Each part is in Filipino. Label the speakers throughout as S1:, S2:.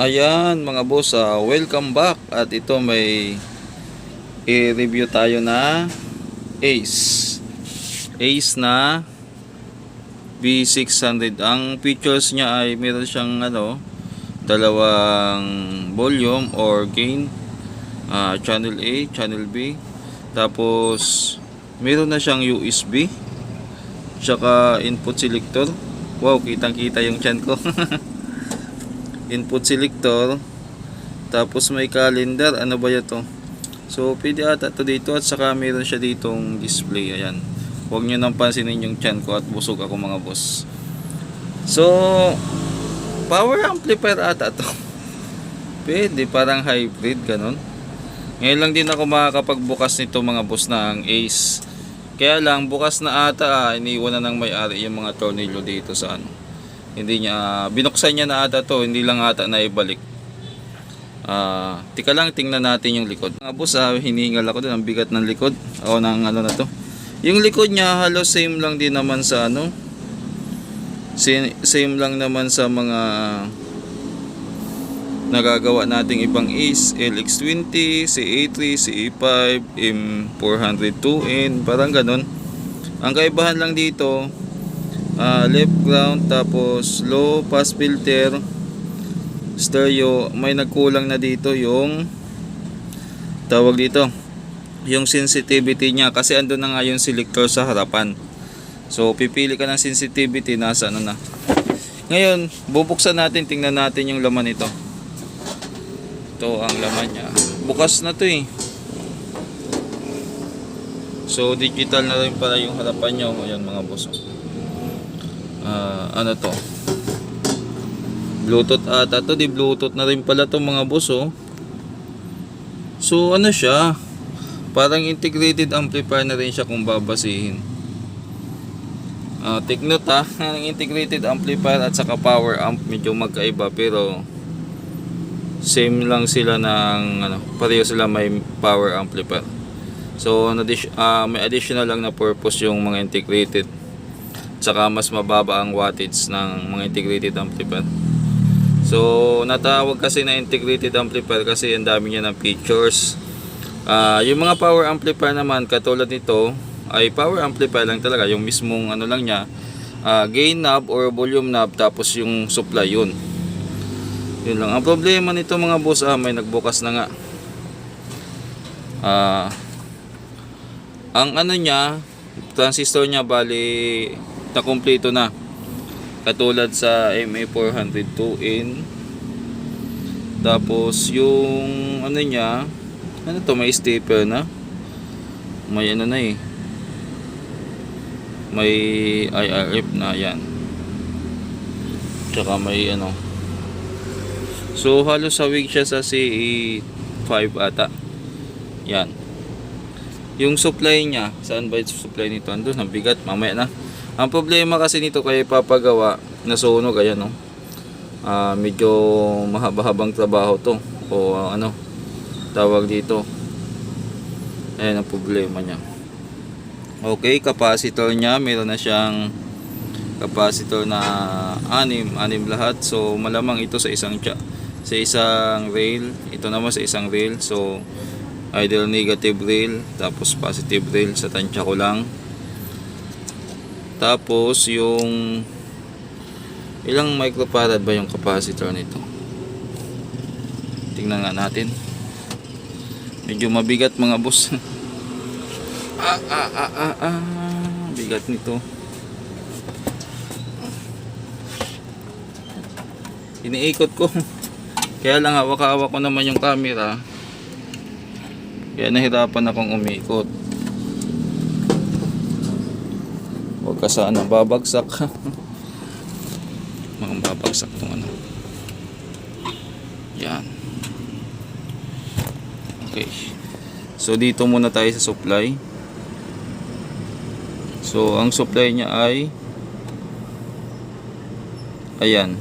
S1: Ayan mga boss, ah, welcome back at ito may i-review tayo na Ace. Ace na B600. Ang features niya ay meron siyang ano, dalawang volume or gain, ah, channel A, channel B. Tapos meron na siyang USB, tsaka input selector. Wow, kitang-kita yung chan ko. input selector. Tapos may calendar. Ano ba yan to? So pwede ata to dito at saka meron siya ditong display. Ayan. Huwag nyo nang pansinin yung chan ko at busog ako mga boss. So power amplifier ata to. Pwede parang hybrid ganon ngayon lang din ako makakapagbukas nito mga boss ng Ace. Kaya lang bukas na ata ah, iniwan na ng may-ari yung mga tornilyo dito sa ano hindi niya binuksan niya na ata to hindi lang ata na ibalik ah tika lang tingnan natin yung likod. Mga boss ah, hinihingal ako dun ang bigat ng likod. O ng ano na to. Yung likod niya halos same lang din naman sa ano. Same, lang naman sa mga nagagawa nating ibang Ace LX20, CA3, CA5, M402N parang ganun. Ang kaibahan lang dito ah, left ground tapos low pass filter stereo may nagkulang na dito yung tawag dito yung sensitivity niya kasi andun na nga yung selector sa harapan. So pipili ka ng sensitivity nasa ano na. Ngayon bubuksan natin tingnan natin yung laman nito. Ito ang laman niya. Bukas na to eh. So digital na rin pala yung harapan niya ayan mga boss Ah, ano to? Bluetooth ata to. Di bluetooth na rin pala to mga boss oh. So ano siya? Parang integrated amplifier na rin siya kung babasihin Ah, take note ha? Ang integrated amplifier at saka power amp medyo magkaiba pero same lang sila ng ano pareho sila may power amplifier. So ah, may additional lang na purpose yung mga integrated tsaka mas mababa ang wattage ng mga integrated amplifier. So, natawag kasi na integrated amplifier kasi ang dami niya ng features. Ah, yung mga power amplifier naman katulad nito ay power amplifier lang talaga yung mismong ano lang niya ah, gain knob or volume knob tapos yung supply yun. Yun lang. Ang problema nito mga boss ah, may nagbukas na nga. Ah, ang ano niya transistor niya bali na kumpleto na. Katulad sa MA402N tapos yung ano niya ano to may stapler na. May ano na eh. May IRF na yan. Tsaka may ano. So halos sawig siya sa CE5 ata. Yan. Yung supply niya saan ba yung supply nito? Andun ang bigat. Mamaya na ang problema kasi nito kaya papagawa na sunog ayan no. Ah, medyo mahaba-habang trabaho to o ah, ano tawag dito. Ayan ang problema niya. Okay, capacitor niya meron na siyang capacitor na anim, anim lahat. So malamang ito sa isang sa isang rail, ito naman sa isang rail. So either negative rail tapos positive rail sa tansya ko lang. Tapos yung ilang microfarad ba yung capacitor nito? Tingnan nga natin. Medyo mabigat mga boss. ah, ah, ah, ah, ah. Bigat nito. Iniikot ko. Kaya lang hawak-hawak ko naman yung camera. Kaya nahirapan akong umikot. Huwag ka sana babagsak. Mga babagsak tong ano. Yan. Okay. So dito muna tayo sa supply. So ang supply niya ay ayan.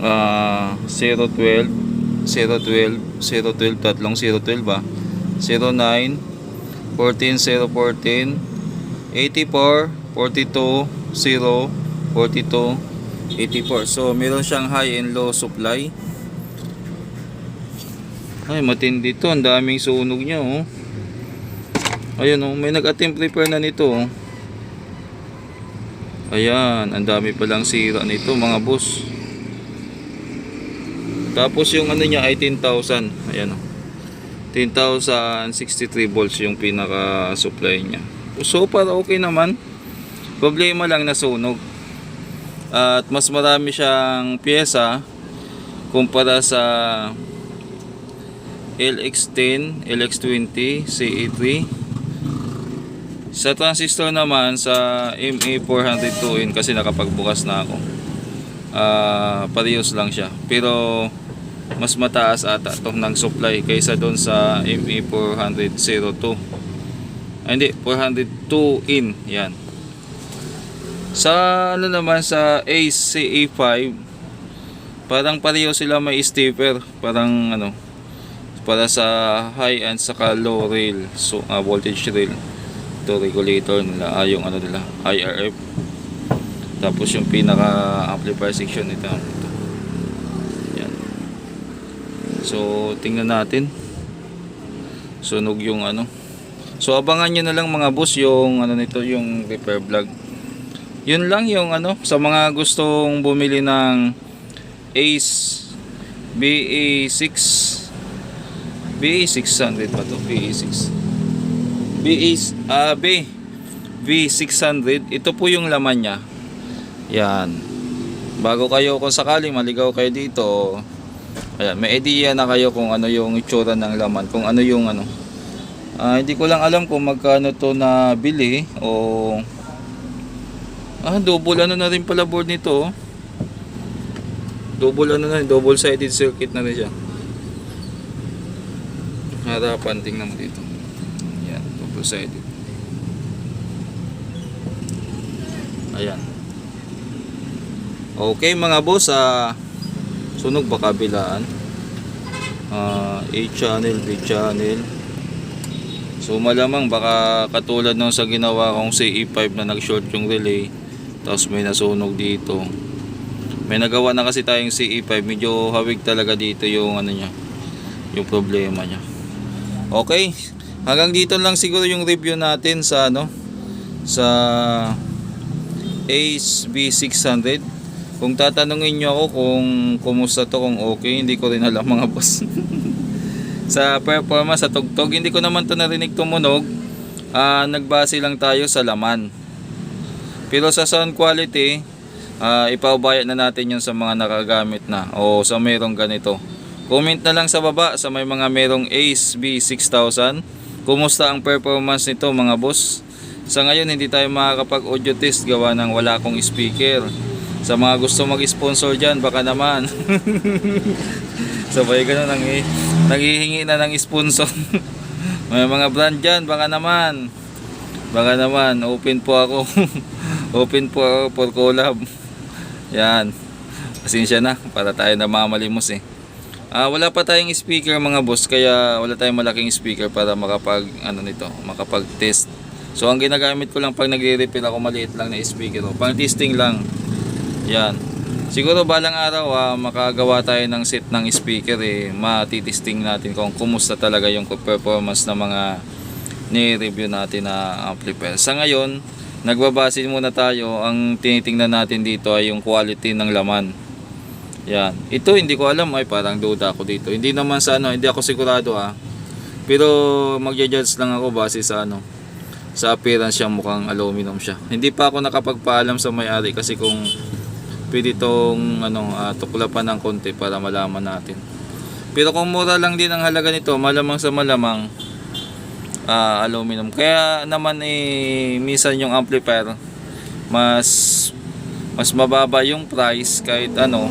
S1: Ah 012 012 012 tatlong 012 ba? 09 14 014 84 42 0 42 84. So, meron siyang high and low supply. Ay, matindi to. Ang daming sunog niya, oh. Ayun, oh. May nag-attempt repair na nito, oh. Ayan, ang dami palang sira nito, mga boss. Tapos yung ano niya ay 10,000. Ayan, oh. 10,063 volts yung pinaka-supply niya. So, para okay naman. Problema lang na sunog. At mas marami siyang pyesa kumpara sa LX10, LX20, CE3. Sa transistor naman sa MA402N kasi nakapagbukas na ako. Ah, parehas lang siya. Pero mas mataas ata itong ng supply kaysa doon sa MA402. Ay, hindi, 402 in. Yan. Sa ano naman sa Ace CA5 parang pareho sila may stepper parang ano para sa high and saka low rail so ah, voltage rail. To regulator nila ah, yung ano nila IRF tapos yung pinaka amplifier section nito ito yan. So tingnan natin. Sunog yung ano so abangan nyo na lang mga boss yung ano nito yung repair vlog. Yun lang yung ano sa mga gustong bumili ng Ace BA6 BA600 ba to? BA6 BA ah B V600 ito po yung laman niya. Yan. Bago kayo kung sakaling maligaw kayo dito. Ayan, may idea na kayo kung ano yung itsura ng laman kung ano yung ano Ah, hindi ko lang alam kung magkano to na bili o ah double ano na rin pala board nito oh. double ano na double sided circuit na rin siya. Harapan tingnan mo dito. Yan double sided. Ayan. Okay mga boss ah sunog ba kabilaan Ah, A channel B channel So malamang baka katulad nung sa ginawa kong CE5 na nag-short yung relay tapos may nasunog dito. May nagawa na kasi tayong CE5 medyo hawig talaga dito yung ano niya yung problema niya. Okay. Hanggang dito lang siguro yung review natin sa ano sa Ace B600. Kung tatanungin niyo ako kung kumusta to kung okay, hindi ko rin alam mga boss. sa performance sa tugtog hindi ko naman to narinig tumunog. Ah, nagbase lang tayo sa laman. Pero sa sound quality ah, ipaubayat na natin yun sa mga nakagamit na o sa merong ganito. Comment na lang sa baba sa may mga merong Ace B6000 kumusta ang performance nito mga boss? Sa ngayon hindi tayo makakapag audio test gawa ng wala akong speaker. Sa mga gusto mag-sponsor dyan baka naman. Sabay ganun nang naghihingi na ng sponsor. May mga brand dyan, baka naman. Baka naman, open po ako. open po ako for collab. Yan. Pasensya na, para tayo na mamalimos eh. Ah, wala pa tayong speaker mga boss, kaya wala tayong malaking speaker para makapag ano nito, makapag test. So ang ginagamit ko lang pag nagre-repair ako maliit lang na speaker, oh. pang testing lang. Yan. Siguro balang araw ah, makagawa tayo ng set ng speaker eh, matitesting natin kung kumusta talaga yung performance ng mga ni-review natin na amplifier. Sa ngayon, nagbabase muna tayo, ang tinitingnan natin dito ay yung quality ng laman. Yan. Ito hindi ko alam ay parang duda ako dito. Hindi naman sa ano, hindi ako sigurado ah. Pero magja-judge lang ako base sa ano, sa appearance siya mukhang aluminum siya. Hindi pa ako nakapagpaalam sa may-ari kasi kung pwede itong ano, ah, tuklapan ng konti para malaman natin. Pero kung mura lang din ang halaga nito, malamang sa malamang ah, aluminum. Kaya naman eh, minsan yung amplifier mas mas mababa yung price kahit ano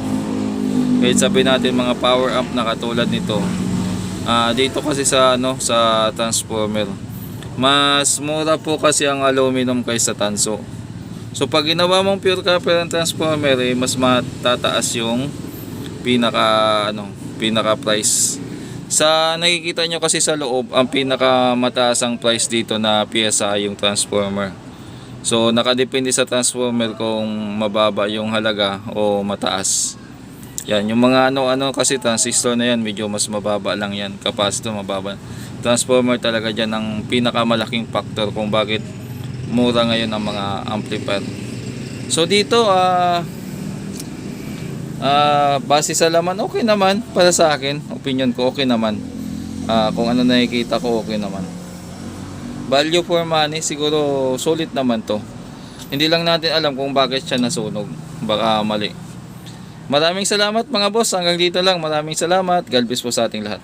S1: kahit sabihin natin mga power amp na katulad nito ah dito kasi sa ano sa transformer mas mura po kasi ang aluminum kaysa tanso So pag ginawa mong pure copper ang transformer eh, mas matataas yung pinaka ano, pinaka price. Sa nakikita nyo kasi sa loob, ang pinaka mataas ang price dito na pyesa ay yung transformer. So nakadepende sa transformer kung mababa yung halaga o mataas. Yan, yung mga ano-ano kasi transistor na yan, medyo mas mababa lang yan. Capacitor mababa. Transformer talaga dyan ang pinakamalaking factor kung bakit mura ngayon ang mga amplifier. So dito, ah ah, base sa laman, okay naman para sa akin. Opinion ko, okay naman. Ah, kung ano nakikita ko, okay naman. Value for money, siguro solid naman to. Hindi lang natin alam kung bakit siya nasunog. Baka mali. Maraming salamat mga boss. Hanggang dito lang. Maraming salamat. God bless po sa ating lahat.